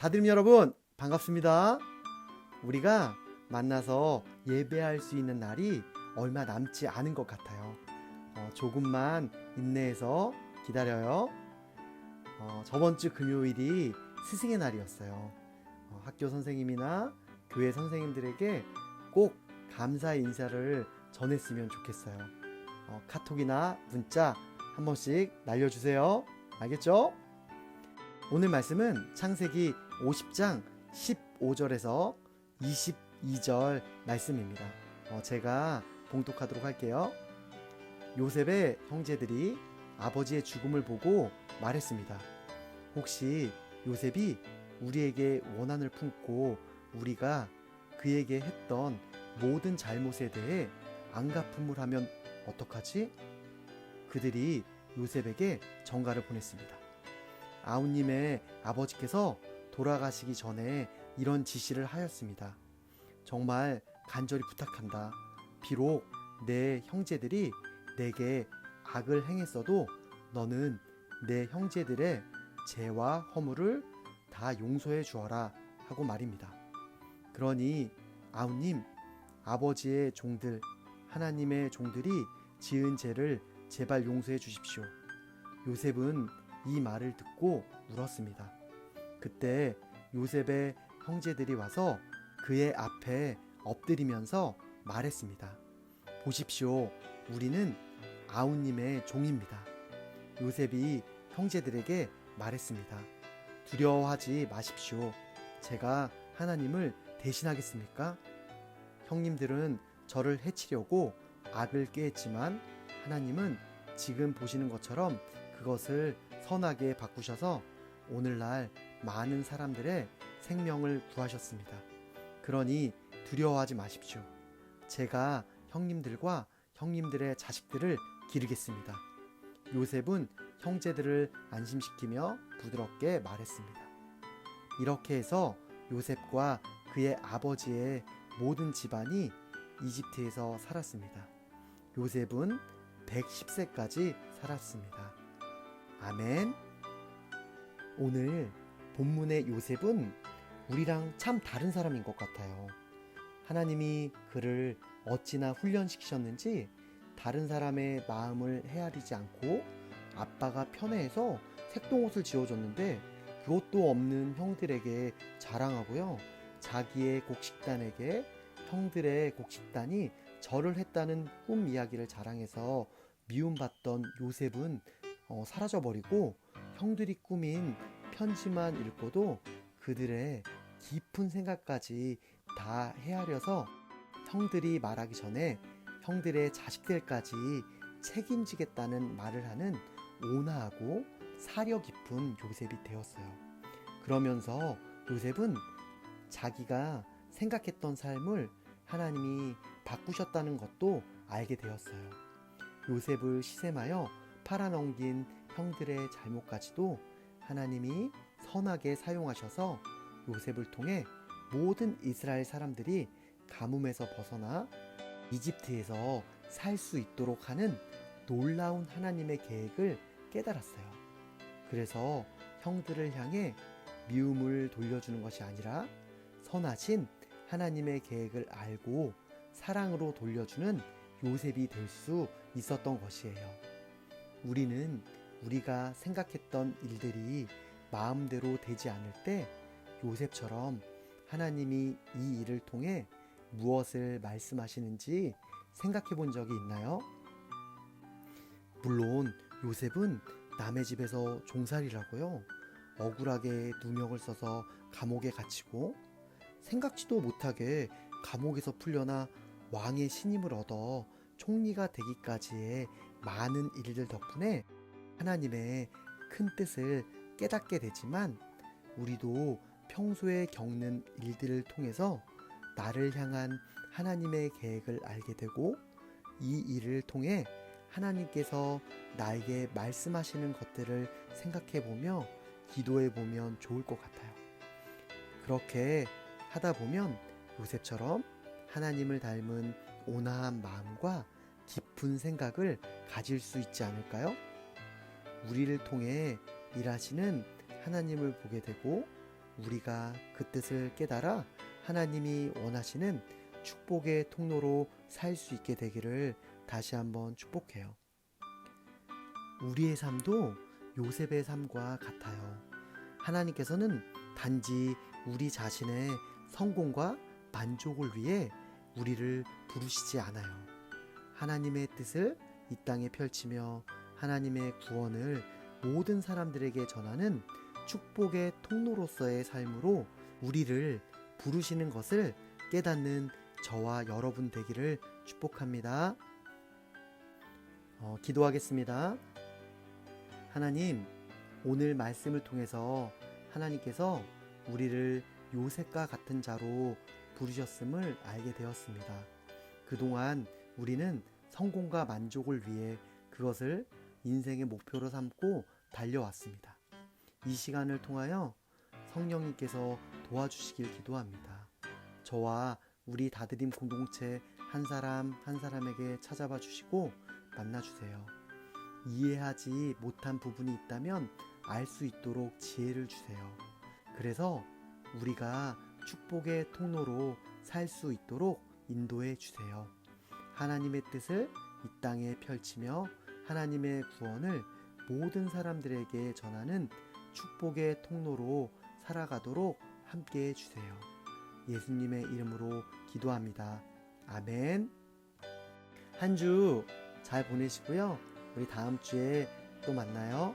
다들 여러분 반갑습니다. 우리가 만나서 예배할 수 있는 날이 얼마 남지 않은 것 같아요. 어, 조금만 인내해서 기다려요. 어, 저번 주 금요일이 스승의 날이었어요. 어, 학교 선생님이나 교회 선생님들에게 꼭 감사의 인사를 전했으면 좋겠어요. 어, 카톡이나 문자 한 번씩 날려주세요. 알겠죠? 오늘 말씀은 창세기 50장 15절에서 22절 말씀입니다. 어, 제가 봉독하도록 할게요. 요셉의 형제들이 아버지의 죽음을 보고 말했습니다. 혹시 요셉이 우리에게 원한을 품고 우리가 그에게 했던 모든 잘못에 대해 안갚음을 하면 어떡하지? 그들이 요셉에게 전가를 보냈습니다. 아우님의 아버지께서 돌아가시기 전에 이런 지시를 하였습니다. 정말 간절히 부탁한다. 비록 내 형제들이 내게 악을 행했어도 너는 내 형제들의 죄와 허물을 다 용서해 주어라 하고 말입니다. 그러니 아우님, 아버지의 종들, 하나님의 종들이 지은 죄를 제발 용서해 주십시오. 요셉은 이 말을 듣고 울었습니다. 그때 요셉의 형제들이 와서 그의 앞에 엎드리면서 말했습니다. 보십시오. 우리는 아우님의 종입니다. 요셉이 형제들에게 말했습니다. 두려워하지 마십시오. 제가 하나님을 대신하겠습니까? 형님들은 저를 해치려고 악을 꾀했지만 하나님은 지금 보시는 것처럼 그것을 선하게 바꾸셔서 오늘날 많은 사람들의 생명을 구하셨습니다. 그러니 두려워하지 마십시오. 제가 형님들과 형님들의 자식들을 기르겠습니다. 요셉은 형제들을 안심시키며 부드럽게 말했습니다. 이렇게 해서 요셉과 그의 아버지의 모든 집안이 이집트에서 살았습니다. 요셉은 110세까지 살았습니다. 아멘. 오늘 본문의 요셉은 우리랑 참 다른 사람인 것 같아요. 하나님이 그를 어찌나 훈련시키셨는지 다른 사람의 마음을 헤아리지 않고 아빠가 편해해서 색동옷을 지어줬는데 그것도 없는 형들에게 자랑하고요. 자기의 곡식단에게 형들의 곡식단이 절을 했다는 꿈 이야기를 자랑해서 미움받던 요셉은 어, 사라져버리고 형들이 꾸민 편지만 읽고도 그들의 깊은 생각까지 다 헤아려서 형들이 말하기 전에 형들의 자식들까지 책임지겠다는 말을 하는 온화하고 사려 깊은 요셉이 되었어요. 그러면서 요셉은 자기가 생각했던 삶을 하나님이 바꾸셨다는 것도 알게 되었어요. 요셉을 시샘하여 팔아넘긴 형들의 잘못까지도 하나님이 선하게 사용하셔서 요셉을 통해 모든 이스라엘 사람들이 가뭄에서 벗어나 이집트에서 살 수 있도록 하는 놀라운 하나님의 계획을 깨달았어요. 그래서 형들을 향해 미움을 돌려주는 것이 아니라 선하신 하나님의 계획을 알고 사랑으로 돌려주는 요셉이 될 수 있었던 것이에요. 우리는 우리가 생각했던 일들이 마음대로 되지 않을 때 요셉처럼 하나님이 이 일을 통해 무엇을 말씀하시는지 생각해 본 적이 있나요? 물론 요셉은 남의 집에서 종살이라고요. 억울하게 누명을 써서 감옥에 갇히고 생각지도 못하게 감옥에서 풀려나 왕의 신임을 얻어 총리가 되기까지의 많은 일들 덕분에 하나님의 큰 뜻을 깨닫게 되지만 우리도 평소에 겪는 일들을 통해서 나를 향한 하나님의 계획을 알게 되고 이 일을 통해 하나님께서 나에게 말씀하시는 것들을 생각해 보며 기도해 보면 좋을 것 같아요. 그렇게 하다 보면 요셉처럼 하나님을 닮은 온화한 마음과 깊은 생각을 가질 수 있지 않을까요? 우리를 통해 일하시는 하나님을 보게 되고 우리가 그 뜻을 깨달아 하나님이 원하시는 축복의 통로로 살 수 있게 되기를 다시 한번 축복해요. 우리의 삶도 요셉의 삶과 같아요. 하나님께서는 단지 우리 자신의 성공과 만족을 위해 우리를 부르시지 않아요. 하나님의 뜻을 이 땅에 펼치며 하나님의 구원을 모든 사람들에게 전하는 축복의 통로로서의 삶으로 우리를 부르시는 것을 깨닫는 저와 여러분 되기를 축복합니다. 어, 기도하겠습니다. 하나님, 오늘 말씀을 통해서 하나님께서 우리를 요셉과 같은 자로 부르셨음을 알게 되었습니다. 그동안 우리는 성공과 만족을 위해 그것을 인생의 목표로 삼고 달려왔습니다. 이 시간을 통하여 성령님께서 도와주시길 기도합니다. 저와 우리 다드림 공동체 한 사람 한 사람에게 찾아봐 주시고 만나 주세요. 이해하지 못한 부분이 있다면 알 수 있도록 지혜를 주세요. 그래서 우리가 축복의 통로로 살 수 있도록 인도해 주세요. 하나님의 뜻을 이 땅에 펼치며 하나님의 구원을 모든 사람들에게 전하는 축복의 통로로 살아가도록 함께 해 주세요. 예수님의 이름으로 기도합니다. 아멘. 한 주 잘 보내시고요. 우리 다음 주에 또 만나요.